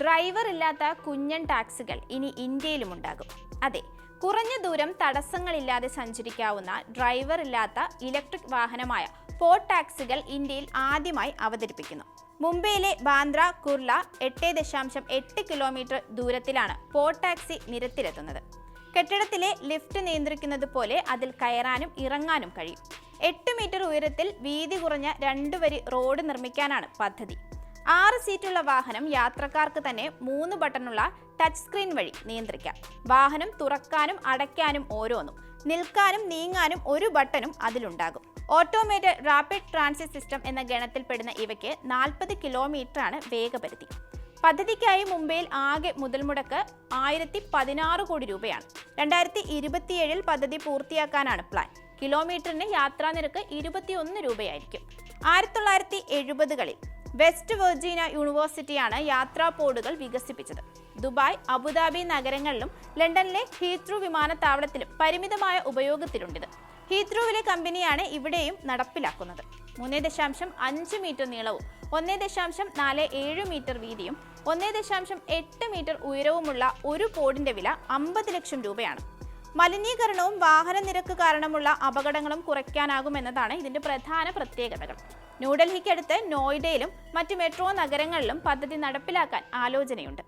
Driver ഇല്ലാത്ത കുഞ്ഞൻ ടാക്സികൾ ഇനി ഇന്ത്യയിലും ഉണ്ടാകും. അതെ കുറഞ്ഞ ദൂരം തടസ്സങ്ങളില്ലാതെ സഞ്ചരിക്കാവുന്ന ഡ്രൈവർ ഇല്ലാത്ത ഇലക്ട്രിക് വാഹനമായ പോട്ട് ടാക്സികൾ ഇന്ത്യയിൽ ആദ്യമായി അവതരിപ്പിക്കുന്നു. മുംബൈയിലെ ബാന്ദ്ര കുർല എട്ട് ദശാംശം എട്ട് കിലോമീറ്റർ ദൂരത്തിലാണ് പോട്ട് ടാക്സി നിരത്തിലെത്തുന്നത്. കെട്ടിടത്തിലെ ലിഫ്റ്റ് നിയന്ത്രിക്കുന്നത് പോലെ അതിൽ കയറാനും ഇറങ്ങാനും കഴിയും. എട്ട് മീറ്റർ ഉയരത്തിൽ വീതി കുറഞ്ഞ രണ്ട് വരി റോഡ് നിർമ്മിക്കാനാണ് പദ്ധതി. ആറ് സീറ്റുള്ള വാഹനം യാത്രക്കാർക്ക് തന്നെ മൂന്ന് ബട്ടണുള്ള ടച്ച് സ്ക്രീൻ വഴി നിയന്ത്രിക്കാം. വാഹനം തുറക്കാനും അടയ്ക്കാനും ഓരോന്നും നിൽക്കാനും നീങ്ങാനും ഒരു ബട്ടണും അതിലുണ്ടാകും. ഓട്ടോമേറ്റഡ് റാപ്പിഡ് ട്രാൻസിറ്റ് സിസ്റ്റം എന്ന ഗണത്തിൽപ്പെടുന്ന ഇവയ്ക്ക് നാൽപ്പത് കിലോമീറ്ററാണ് വേഗപരിധി. പദ്ധതിക്കായി മുംബൈയിൽ ആകെ മുതൽമുടക്ക് ആയിരത്തി പതിനാറ് കോടി രൂപയാണ്. രണ്ടായിരത്തി ഇരുപത്തിയേഴിൽ പദ്ധതി പൂർത്തിയാക്കാനാണ് പ്ലാൻ കിലോമീറ്ററിന് യാത്രാ നിരക്ക് ഇരുപത്തിയൊന്ന് രൂപയായിരിക്കും. ആയിരത്തി തൊള്ളായിരത്തി എഴുപതുകളിൽ വെസ്റ്റ് വെർജീനിയ യൂണിവേഴ്സിറ്റിയാണ് യാത്രാ പോഡുകൾ വികസിപ്പിച്ചത്. ദുബായ് അബുദാബി നഗരങ്ങളിലും ലണ്ടനിലെ ഹീത്രൂ വിമാനത്താവളത്തിലും പരിമിതമായ ഉപയോഗത്തിലുണ്ടിത്. ഹീത്രൂവിലെ കമ്പനിയാണ് ഇവിടെയും നടപ്പിലാക്കുന്നത്. മൂന്ന് ദശാംശം അഞ്ച് മീറ്റർ നീളവും ഒന്ന് ദശാംശം നാല് ഏഴ് മീറ്റർ വീതിയും ഒന്ന് ദശാംശം എട്ട് മീറ്റർ ഉയരവുമുള്ള ഒരു പോഡിന്റെ വില അമ്പത് ലക്ഷം രൂപയാണ്. മലിനീകരണവും വാഹന നിരക്ക് കാരണമുള്ള അപകടങ്ങളും കുറയ്ക്കാനാകുമെന്നതാണ് ഇതിന്റെ പ്രധാന പ്രത്യേകതകൾ. ന്യൂഡൽഹിക്കടുത്ത് നോയിഡയിലും മറ്റ് മെട്രോ നഗരങ്ങളിലും പദ്ധതി നടപ്പിലാക്കാൻ ആലോചനയുണ്ട്.